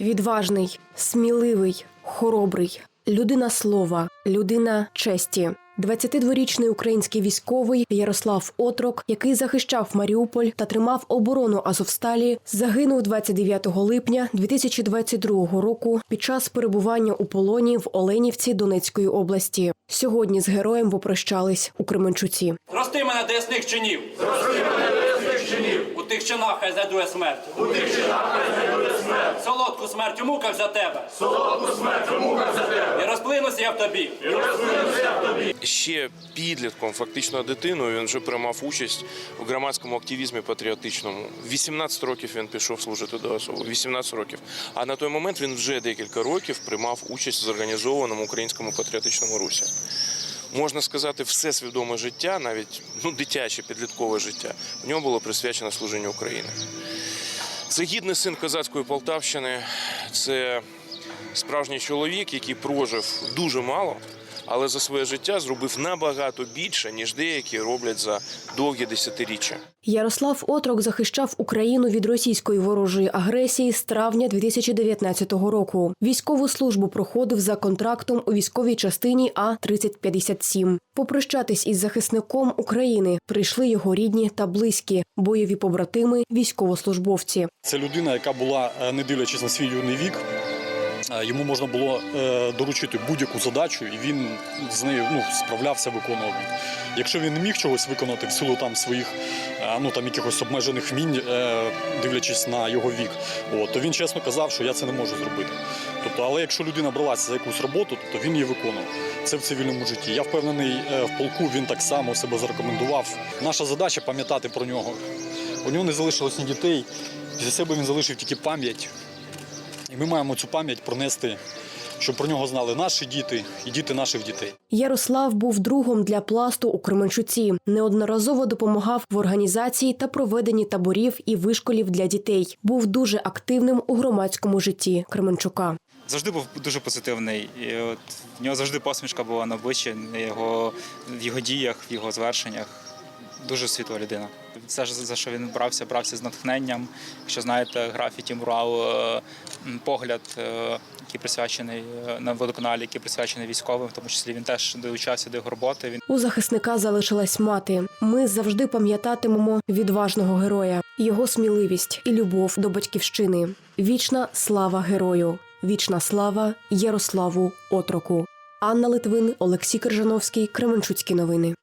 Відважний, сміливий, хоробрий, людина слова, людина честі. 22-річний український військовий Ярослав Отрок, який захищав Маріуполь та тримав оборону Азовсталі, загинув 29 липня 2022 року під час перебування у полоні в Оленівці Донецької області. Сьогодні з героєм попрощались у Кременчуці. Зрости мене до ясних чинів. Зрости мене ясних чинів. У тих чинах хай зайдує смерть. У тих чинах хай зайдує смерть. Солодку смерть у муках за тебе. Солодку смерть у муках за тебе. І розплинуся я в тобі. розплинуся тобі ще підлітком, фактично дитиною, він вже приймав участь в громадському активізмі патріотичному. В 18 років він пішов служити до АСО. 18 років. А на той момент він вже декілька років приймав участь в зорганізованому українському патріотичному русі. Можна сказати, все свідоме життя, навіть ну, дитяче підліткове життя, в ньому було присвячено служенню України. Це гідний син козацької Полтавщини, це справжній чоловік, який прожив дуже мало, але за своє життя зробив набагато більше, ніж деякі роблять за довгі десятиріччя. Ярослав Отрок захищав Україну від російської ворожої агресії з травня 2019 року. Військову службу проходив за контрактом у військовій частині А 3057 Попрощатись із захисником України прийшли його рідні та близькі, бойові побратими, військовослужбовці. Це людина, яка була, е, не дивлячись на свій юний вік, йому можна було е, доручити будь-яку задачу, і він з нею ну, справлявся, виконував. Якщо він не міг чогось виконати в силу там своїх е, ну, там, якихось обмежених вмінь, е, дивлячись на його вік, от, то він чесно казав, що я це не можу зробити. Тобто, але якщо людина бралася за якусь роботу, то він її виконував. Це в цивільному житті. Я впевнений, е, в полку він так само себе зарекомендував. Наша задача пам'ятати про нього. У нього не залишилось ні дітей. Після себе він залишив тільки пам'ять. І ми маємо цю пам'ять пронести, щоб про нього знали наші діти і діти наших дітей. Ярослав був другом для пласту у Кременчуці. Неодноразово допомагав в організації та проведенні таборів і вишколів для дітей. Був дуже активним у громадському житті Кременчука. завжди був дуже позитивний. І от в нього завжди посмішка була на обличчі, на його, в його діях, в його звершеннях. Дуже світла людина. Все, ж, за що він брався, брався з натхненням. Якщо знаєте, графіті, мурал, е, погляд, е, який присвячений е, на водоканалі, який присвячений військовим, в тому числі він теж долучався до його роботи. Він У захисника залишилась мати. Ми завжди пам'ятатимемо відважного героя, його сміливість і любов до батьківщини. Вічна слава герою, вічна слава Ярославу Отроку. Анна Литвин, Олексій Крижановський, Кременчуцькі новини.